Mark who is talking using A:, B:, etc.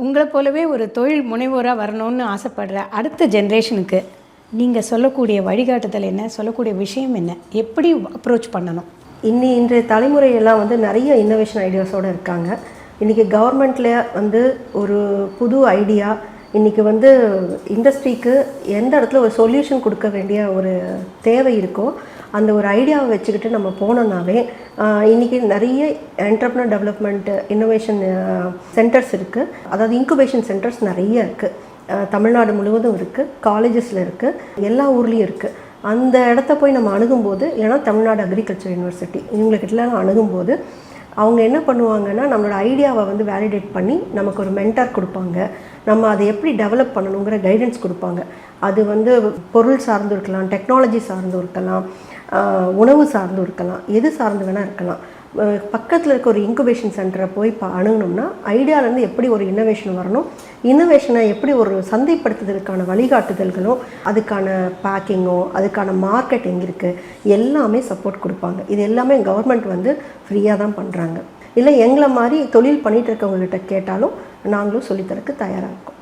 A: உங்களை போலவே ஒரு தொழில் முனைவோராக வரணும்னு ஆசைப்படுற அடுத்த ஜென்ரேஷனுக்கு நீங்கள் சொல்லக்கூடிய வழிகாட்டுதல் என்ன? சொல்லக்கூடிய விஷயம் என்ன? எப்படி அப்ரோச் பண்ணணும்?
B: இன்னி இன்றைய தலைமுறையெல்லாம் வந்து நிறைய இன்னோவேஷன் ஐடியாஸோடு இருக்காங்க. இன்றைக்கி கவர்மெண்ட்டில் வந்து ஒரு புது ஐடியா இன்றைக்கி வந்து இண்டஸ்ட்ரிக்கு எந்த இடத்துல ஒரு சொல்யூஷன் கொடுக்க வேண்டிய ஒரு தேவை இருக்கோ அந்த ஒரு ஐடியாவை வச்சுக்கிட்டு நம்ம போனோம்னாவே இன்றைக்கி இன்னைக்கு நிறைய என்டர்பிரினர் டெவலப்மெண்ட் இன்னோவேஷன் சென்டர்ஸ் இருக்குது அதாவது இன்குபேஷன் சென்டர்ஸ் நிறைய இருக்குது தமிழ்நாடு முழுவதும் இருக்குது காலேஜஸில் இருக்குது எல்லா ஊர்லேயும் இருக்குது அந்த இடத்த போய் நம்ம அணுகும்போது ஏன்னா தமிழ்நாடு அக்ரிகல்ச்சர் யூனிவர்சிட்டி இவங்களுக்கிட்டலாம் அணுகும்போது அவங்க என்ன பண்ணுவாங்கன்னா நம்மளோட ஐடியாவை வந்து வேலிடேட் பண்ணி நமக்கு ஒரு மென்டார் கொடுப்பாங்க. நம்ம அதை எப்படி டெவலப் பண்ணணுங்கிற கைடன்ஸ் கொடுப்பாங்க. அது வந்து பொருள் சார்ந்து இருக்கலாம் டெக்னாலஜி சார்ந்து இருக்கலாம் உணவு சார்ந்து இருக்கலாம் எது சார்ந்து வேணால் இருக்கலாம். பக்கத்தில் இருக்க ஒரு இன்குபேஷன் சென்டரை போய் பா அணுகணும்னா ஐடியாலேருந்து எப்படி ஒரு இன்னோவேஷன் வரணும் இன்னோவேஷனை எப்படி ஒரு சந்தைப்படுத்துதலுக்கான வழிகாட்டுதல்களோ அதுக்கான பேக்கிங்கோ அதுக்கான மார்க்கெட் எங்கே இருக்குது எல்லாமே சப்போர்ட் கொடுப்பாங்க. இது எல்லாமே கவர்மெண்ட் வந்து ஃப்ரீயாக தான் பண்ணுறாங்க இல்லை எங்களை மாதிரி தொழில் பண்ணிகிட்டு இருக்கவங்ககிட்ட கேட்டாலும் நாங்களும் சொல்லித்தரக்கு தயாராக இருக்கோம்.